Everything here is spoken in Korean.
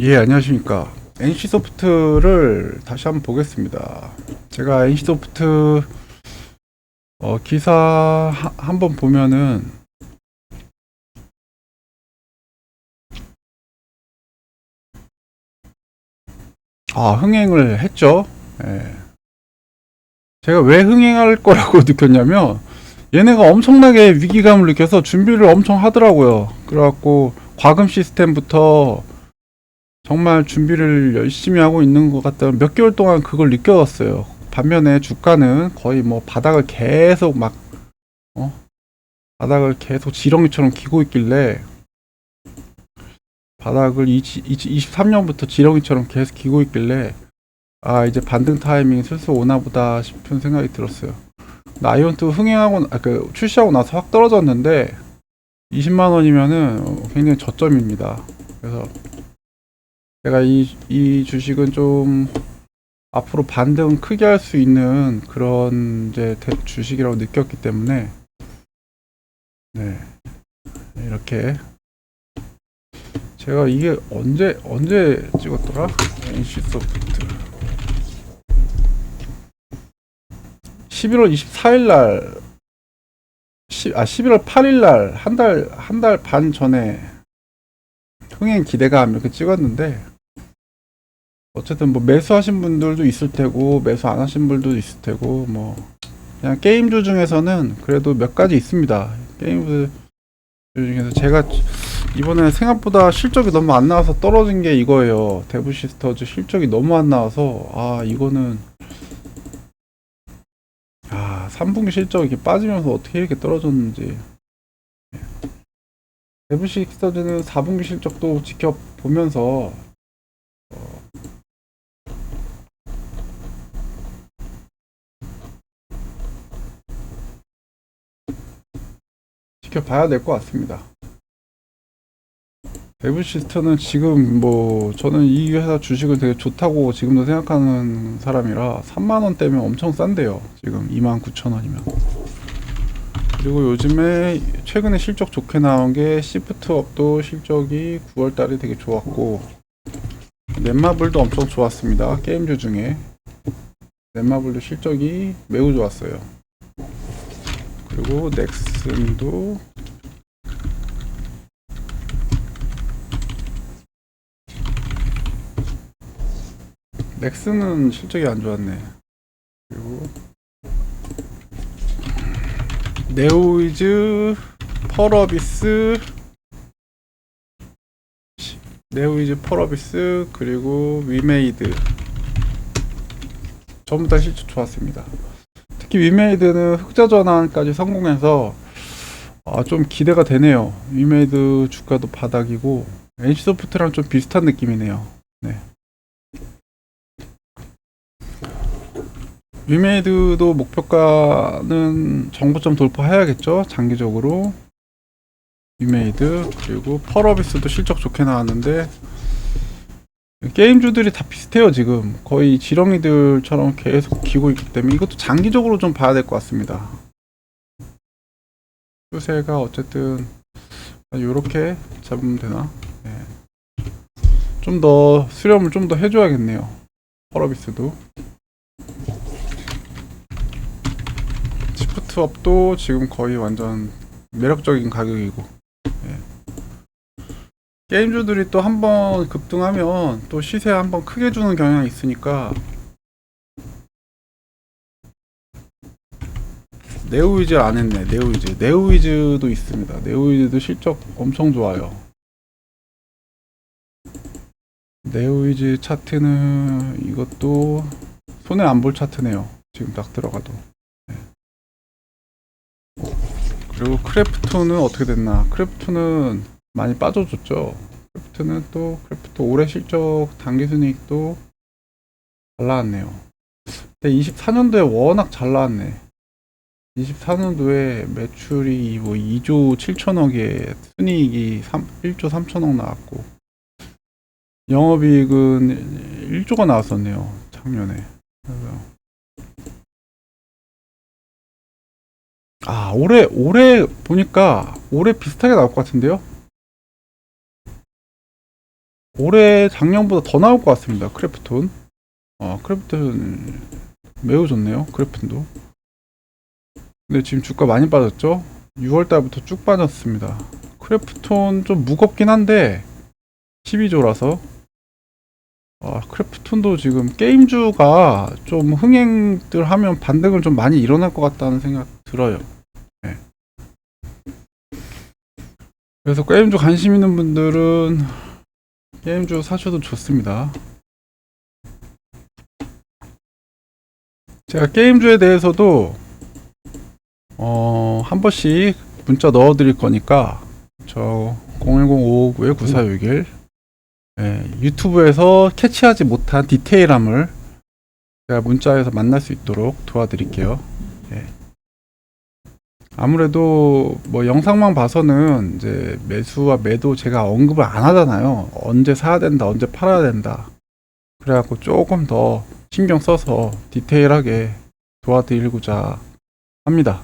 예, 안녕하십니까. NC소프트를 다시 한번 보겠습니다. 제가 NC소프트 어, 기사 하- 한번 보면은 아, 흥행을 했죠. 예. 제가 왜 흥행할 거라고 느꼈냐면 얘네가 엄청나게 위기감을 느껴서 준비를 엄청 하더라고요. 그래갖고 과금 시스템부터 정말 준비를 열심히 하고 있는 것 같다. 몇 개월 동안 그걸 느껴왔어요. 반면에 주가는 거의 뭐 바닥을 계속 막, 어? 바닥을 계속 지렁이처럼 기고 있길래, 바닥을 20, 23년부터 지렁이처럼 계속 기고 있길래, 아, 이제 반등 타이밍이 슬슬 오나 보다 싶은 생각이 들었어요. 아이언2 흥행하고, 아, 그, 출시하고 나서 확 떨어졌는데, 20만 원이면은 굉장히 저점입니다. 그래서, 제가 이, 이 주식은 좀 앞으로 반등 크게 할 수 있는 그런 이제 대- 주식이라고 느꼈기 때문에 네. 이렇게 제가 이게 언제 언제 찍었더라? NC 소프트. 11월 24일 날 시, 아 11월 8일 날 한 달 한 달 반 전에 흥행 기대감 이렇게 찍었는데 어쨌든 뭐 매수하신 분들도 있을 테고 매수 안 하신 분들도 있을 테고 뭐 그냥 게임주 중에서는 그래도 몇 가지 있습니다. 게임주 중에서 제가 이번에 생각보다 실적이 너무 안 나와서 떨어진 게 이거예요. 데브 시스터즈 실적이 너무 안 나와서 아 이거는 아 3분기 실적 이렇게 빠지면서 어떻게 이렇게 떨어졌는지 데브 시스터즈는 4분기 실적도 지켜보면서 지켜봐야 될 것 같습니다. 데브시스터는 지금 뭐 저는 이 회사 주식을 되게 좋다고 지금도 생각하는 사람이라 3만 원 대면 엄청 싼데요. 지금 2만 9천 원이면. 그리고 요즘에 최근에 실적 좋게 나온 게 시프트업도 실적이 9월 달에 되게 좋았고 넷마블도 엄청 좋았습니다. 게임주 중에 넷마블도 실적이 매우 좋았어요. 그리고 넥슨도 넥슨은 실적이 안 좋았네. 그리고 네오이즈, 펄어비스, 네오이즈, 펄어비스 그리고 위메이드 전부 다 실적 좋았습니다. 위메이드는 흑자 전환까지 성공해서 아, 좀 기대가 되네요. 위메이드 주가도 바닥이고 NC소프트랑 좀 비슷한 느낌이네요. 네. 위메이드도 목표가는 정고점 돌파해야겠죠. 장기적으로 위메이드 그리고 펄어비스도 실적 좋게 나왔는데 게임주들이 다 비슷해요 지금 거의 지렁이들처럼 계속 기고 있기 때문에 이것도 장기적으로 좀 봐야 될 것 같습니다 추세가 어쨌든 이렇게 잡으면 되나 네. 좀더 수렴을 좀 더 해줘야겠네요 펄어비스도 시프트업도 지금 거의 완전 매력적인 가격이고 예. 게임주들이 또 한 번 급등하면 또 시세 한 번 크게 주는 경향이 있으니까 네오위즈 안 했네 네오위즈. 네오위즈도 있습니다. 네오위즈도 실적 엄청 좋아요. 네오위즈 차트는 이것도 손에 안 볼 차트네요 지금 딱 들어가도. 네. 그리고 크래프톤은 어떻게 됐나? 크래프톤은 많이 빠져줬죠 크래프트는 또 크래프트 올해 실적 당기순이익도 잘 나왔네요. 근데 24년도에 워낙 잘 나왔네. 24년도에 매출이 뭐 2조 7천억에 순이익이 3, 1조 3천억 나왔고 영업이익은 1조가 나왔었네요. 작년에. 아 올해 올해 보니까 올해 비슷하게 나올 것 같은데요? 올해 작년보다 더 나올 것 같습니다. 크래프톤. 어, 크래프톤 매우 좋네요. 크래프톤도. 근데 지금 주가 많이 빠졌죠? 6월 달부터 쭉 빠졌습니다. 크래프톤 좀 무겁긴 한데 12조라서 아, 크래프톤도 지금 게임주가 좀 흥행들 하면 반등을 좀 많이 일어날 것 같다는 생각 들어요. 네. 그래서 게임주 관심 있는 분들은 게임주 사셔도 좋습니다. 제가 게임주에 대해서도 어, 한 번씩 문자 넣어 드릴 거니까 저 010-559-9461 예, 유튜브에서 캐치하지 못한 디테일함을 제가 문자에서 만날 수 있도록 도와드릴게요. 예. 아무래도 뭐 영상만 봐서는 이제 매수와 매도 제가 언급을 안 하잖아요. 언제 사야 된다, 언제 팔아야 된다. 그래갖고 조금 더 신경 써서 디테일하게 도와드리고자 합니다.